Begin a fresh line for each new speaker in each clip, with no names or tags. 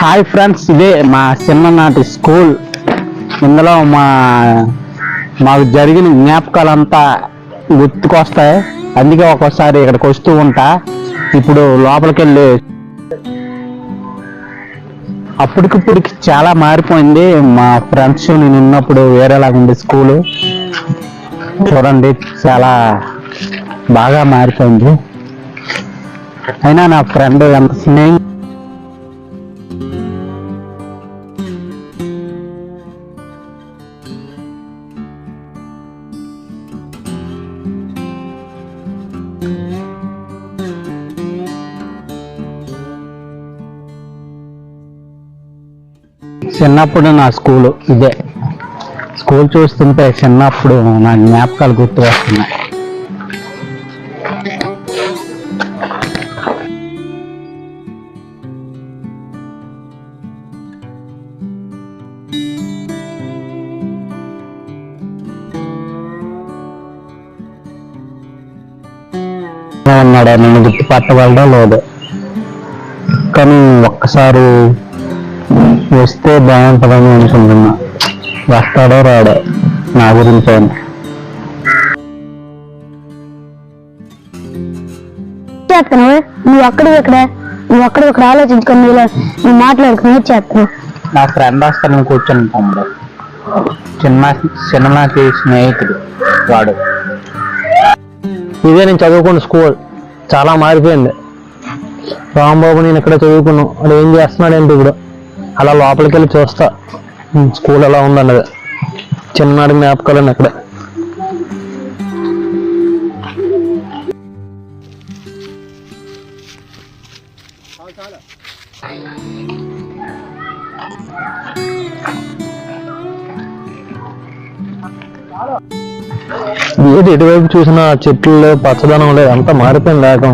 Hi friends ఇదే మా చిన్ననాటి స్కూల్. ఇందులో మా మాకు జరిగిన జ్ఞాపకాలంతా గుర్తుకొస్తాయి. అందుకే ఒక్కోసారి ఇక్కడికి వస్తూ ఉంటా. ఇప్పుడు లోపలికి వెళ్ళి అప్పటికిప్పటికి చాలా మారిపోయింది. మా ఫ్రెండ్స్ నేను ఉన్నప్పుడు వేరేలాగా ఉంది స్కూలు. చూడండి చాలా బాగా మారిపోయింది. అయినా నా ఫ్రెండ్ ఎంత స్నేహం చిన్నప్పుడు నా స్కూలు ఇదే. స్కూల్ చూస్తుంటే చిన్నప్పుడు నా జ్ఞాపకాలు గుర్తు వస్తున్నాయి. ఉన్నాడా నేను గుర్తుపట్టగలడా? లేదు? కానీ ఒక్కసారి వస్తే బాగుంటుందని అనుకుంటున్నా. వస్తాడో రాడో నా గురించి అయినా.
చేస్తున్నావు? నువ్వు అక్కడ ఇక్కడ నువ్వు అక్కడ ఇక్కడ ఆలోచించుకొని నీలో నువ్వు మాట్లాడుకుని చేస్తున్నావు?
నా ఫ్రెండ్ వస్తాను కూర్చొని తమ్ముడు. చిన్న చిన్ననాటి స్నేహితుడు వాడు.
ఇదే నేను చదువుకున్న స్కూల్. చాలా మారిపోయింది. రాంబాబు నేను ఇక్కడ చదువుకున్నాను వాడు ఏం చేస్తున్నాడు ఏంటి ఇప్పుడు? అలా లోపలికి వెళ్ళి చూస్తా స్కూల్ ఎలా ఉందన్నది. చిన్ననాటి జ్ఞాపకాలు అక్కడ. ఏది ఎటువైపు చూసినా చెట్లు పచ్చదనం లేదు అంతా మారిపోయింది లేకం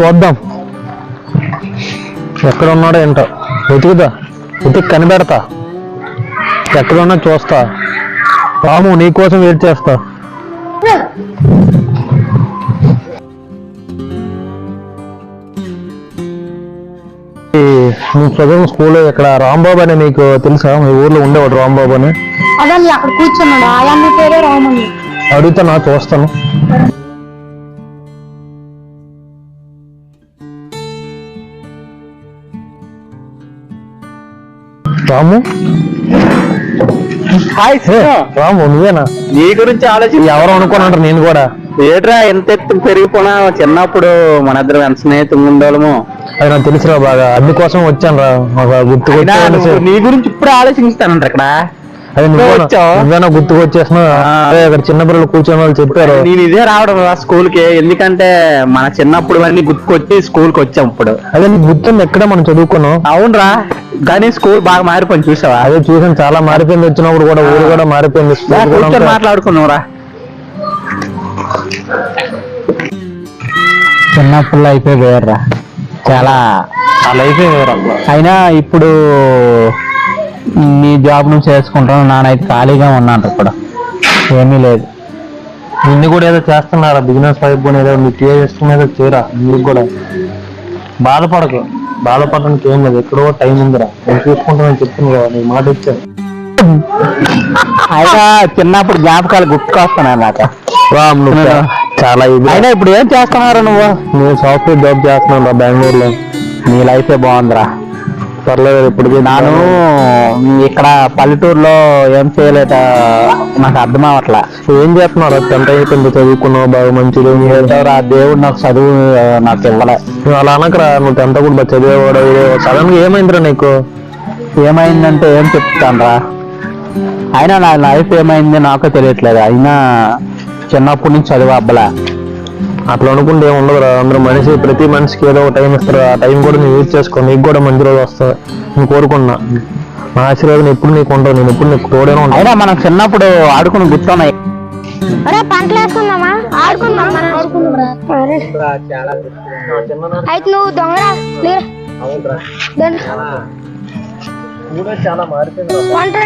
చూద్దాం. ఎక్కడ ఉన్నాడో ఏంటో. వెతుకుదా? వెతికి కనిపెడతా. ఎక్కడ ఉన్నా చూస్తా. రాము నీకోసం వెయిట్ చేస్తా. నువ్వు చదువు స్కూల్ ఇక్కడ రాంబాబు అని నీకు తెలుసా? మీ ఊర్లో ఉండేవాడు రాంబాబు అని.
అదే అక్కడ కూర్చున్నాడు. పేరే రామని
అడుగుతా నా చూస్తాను. రాము?
హాయ్
రాము నువ్వేనా?
నీ గురించి ఆలోచి
ఎవరు అనుకున్నాడు నేను కూడా.
ఏట్రా ఎంత ఎత్తు పెరిగిపోయినా చిన్నప్పుడు మన ఇద్దరం ఎంత స్నేహితులు ఉండేవాళ్ళము.
అది నాకు తెలుసురా బాగా. అందుకోసం వచ్చాను రా.
నువ్వు నీ గురించి ఇప్పుడు ఆలోచిస్తానంట ఇక్కడ
అది నువ్వేనా? గుర్తుకొచ్చేసిన?
ఆ.
అదే అక్కడ చిన్నపిల్లలు కూర్చొని వాళ్ళు చెప్పారు.
నేను ఇదే రావడం రా స్కూల్కి ఎందుకంటే మన చిన్నప్పుడు అన్ని గుర్తుకొచ్చి స్కూల్కి వచ్చాం ఇప్పుడు.
అదే నీకు గుర్తుంది ఎక్కడ మనం చదువుకున్నాం?
అవునరా. కానీ స్కూల్ బాగా మారిపోయింది చూసావా?
అదే చూసాను చాలా మారిపోయింది. వచ్చినప్పుడు కూడా ఊరు కూడా మారిపోయింది
కూర్చొని
అంతా-
మాట్లాడుకుందాం రా. చిన్నప్పుడు అయిపోయి వేర్రా. చాలా
ఆ లైఫ్
అయినా ఇప్పుడు నీ జాబ్ నువ్వు చేసుకుంటాను నానైతే ఖాళీగా ఉన్నాను ఇప్పుడు ఏమీ లేదు.
నిన్ను కూడా ఏదో చేస్తున్నారా? బిజినెస్ వైపు ఏదో ఇష్టం ఏదో చేయరా నీకు కూడా. బాధపడకు. బాధపడడానికి ఏం లేదు. ఎక్కడో టైం ఉందిరా. నేను చూసుకుంటానని చెప్తుంది కదా నీకు మాట ఇచ్చాను.
అయినా చిన్నప్పుడు జ్ఞాపకాలు గుర్తుకొస్తున్నాయి నాకు.
రామ్ నువ్వు చా- చాలా ఇది.
అయినా ఇప్పుడు ఏం చేస్తున్నారు నువ్వు?
నువ్వు సాఫ్ట్వేర్ జాబ్ చేస్తున్నావు రా బెంగళూరులో.
నీ లైఫే బాగుందిరా.
పర్లేదు ఇప్పుడు
నాను ఇక్కడ పల్లెటూరులో ఏం చేయలేట నాకు అర్థం అవట్లా
ఏం చేస్తున్నావు టెన్త్ అయిపోయింది చదువుకున్నావు? బాగా మంచిది
ఏంటోరా దేవుడు నాకు చదువు ఆ, నాకు ఇవ్వలే.
నువ్వు అలా అనకరా నువ్వు టెన్త్ కూడా చదివేవాడు సడన్గా ఏమైందిరా నీకు?
ఏమైందంటే ఏం చెప్తానురా అయినా నా లైఫ్ ఏమైంది నాకు తెలియట్లేదు. అయినా చిన్నప్పటి నుంచి చదువు అబ్బలా.
అట్లా అనుకుంటే ఏమి ఉండదురా. అందరూ మనిషి ప్రతి మనిషికి ఏదో ఒక టైం ఇస్తారు. ఆ టైం కూడా నువ్వు యూజ్ చేసుకో నీకు కూడా మంచి రోజు వస్తుంది. నేను కోరుకున్నా. నా ఆశీర్వాదం ఎప్పుడు నీకు ఉండవు నేను ఎప్పుడు నీకు తోడేనే ఉంటాను
అయినా మనం చిన్నప్పుడు ఆడుకుని గుర్తున్నాయి
అరే పంటలు వేసుకుందామా? ఆడుకుందాం మనం అయితే నువ్వు దొంగరా?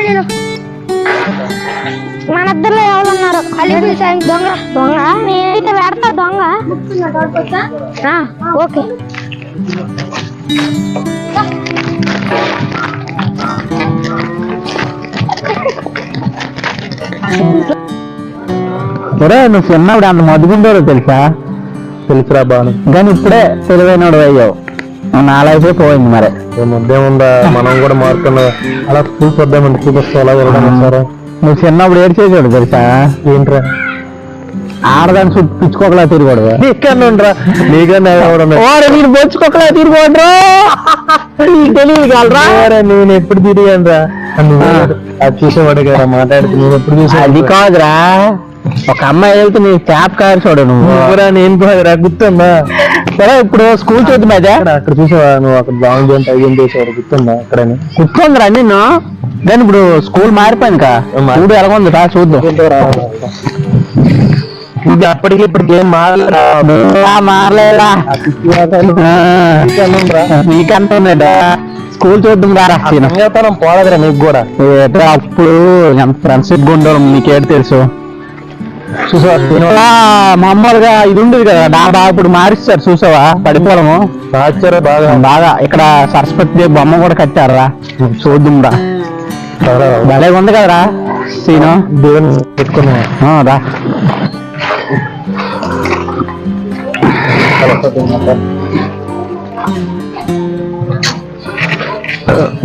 నేను? మన ఇద్దరులో ఎవరు ఉన్నారు దొంగ? దొంగ నేనైతే పెడతా దొంగ. ఓకే.
ఒరే నువ్వు చిన్నప్పుడు అంత మద్దుకుంటారో తెలుసా?
తెలుసురా బాను.
కానీ ఇప్పుడే తెలివైనడు అయ్యావు. నువ్వు నాలైతే పోయింది మరి.
మధ్యముందా మనం కూడా మారుతున్నా. అలా స్కూల్ చూపిస్తే వెళ్ళడం సార్
నువ్వు చిన్నప్పుడు ఏడు చేసాడు తెలుసా?
ఏంట్రా?
ఆడదాన్ని చుట్టూ పిచ్చుకోకలా తిరిగాడు
నీకన్నా ఉండరా. నీకన్నా
బొచ్చుకోకలా తిరిగోడ్రు నీకు తెలియదు కలరా
నేను ఎప్పుడు తిరిగాను రా అది చూసేవాడు కదా మాట్లాడితే నేను ఎప్పుడు
అది కాదురా. ఒక అమ్మాయి వెళ్తే నీ క్యాప్ కారు చూడు నువ్వు.
నేను పోయారా గుర్తుందా?
సరే ఇప్పుడు స్కూల్ చూద్దాం అదే
అక్కడ అక్కడ చూసావా? నువ్వు అక్కడ బాగుంది అంటే అయ్యం చేసేవాడు గుర్తుందా అక్కడని?
కూర్చోందిరా నిన్ను. దాని ఇప్పుడు స్కూల్ మారిపోయింది కా చూడు ఎలా ఉంది రా చూద్దాం
ఇది అప్పటికి ఇప్పటికి ఏం మారలేరా
ఆ, నీకంత ఉన్నదా? స్కూల్ చూద్దాం రా
పోలేదురా నీకు కూడా.
అప్పుడు ఎంత ఫ్రెండ్షిప్ ఉండడం నీకేడు తెలుసు?
చూసావా?
మామూలుగా ఇది ఉండేది కదా డాబా ఇప్పుడు మారిస్తారు చూసావా? పడిపోవడము.
ఆశ్చర్య బాగా.
బాగా ఇక్కడ సరస్వతి దేవి బొమ్మ కూడా కట్టారా చూద్దాం రా. భలే ఉంది కదరా సీను.
దేవుని పెట్టుకున్నా.
రా.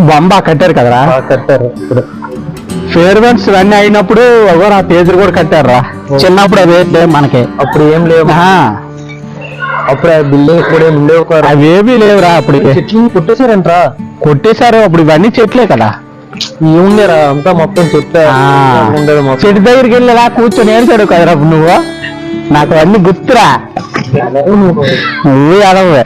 బొమ్మ కట్టారు కదరా?
కట్టారు.
ఫేర్వెల్స్ అన్ని అయినప్పుడు ఒకరు ఆ పేజీలు కూడా కట్టారా చిన్నప్పుడు అవి ఏంటి మనకి.
అప్పుడు ఏం లేవు. అప్పుడు ఆ బిల్డింగ్ కూడా ఏం లేవు. కదా
అవేమీ లేవురా అప్పటికి.
చెట్లు కొట్టేశారంట్రా.
కొట్టేశారు అప్పుడు ఇవన్నీ చెట్లే కదా.
ఏముండేరా అంతా మొత్తం ఉండేది మొత్తం.
చెట్టు దగ్గరికి వెళ్ళి ఇలా కూర్చొని ఏడ్చాడు కదరా అప్పుడు నువ్వు? నాకు అవన్నీ గుర్తురా. నువ్వు. అడవే.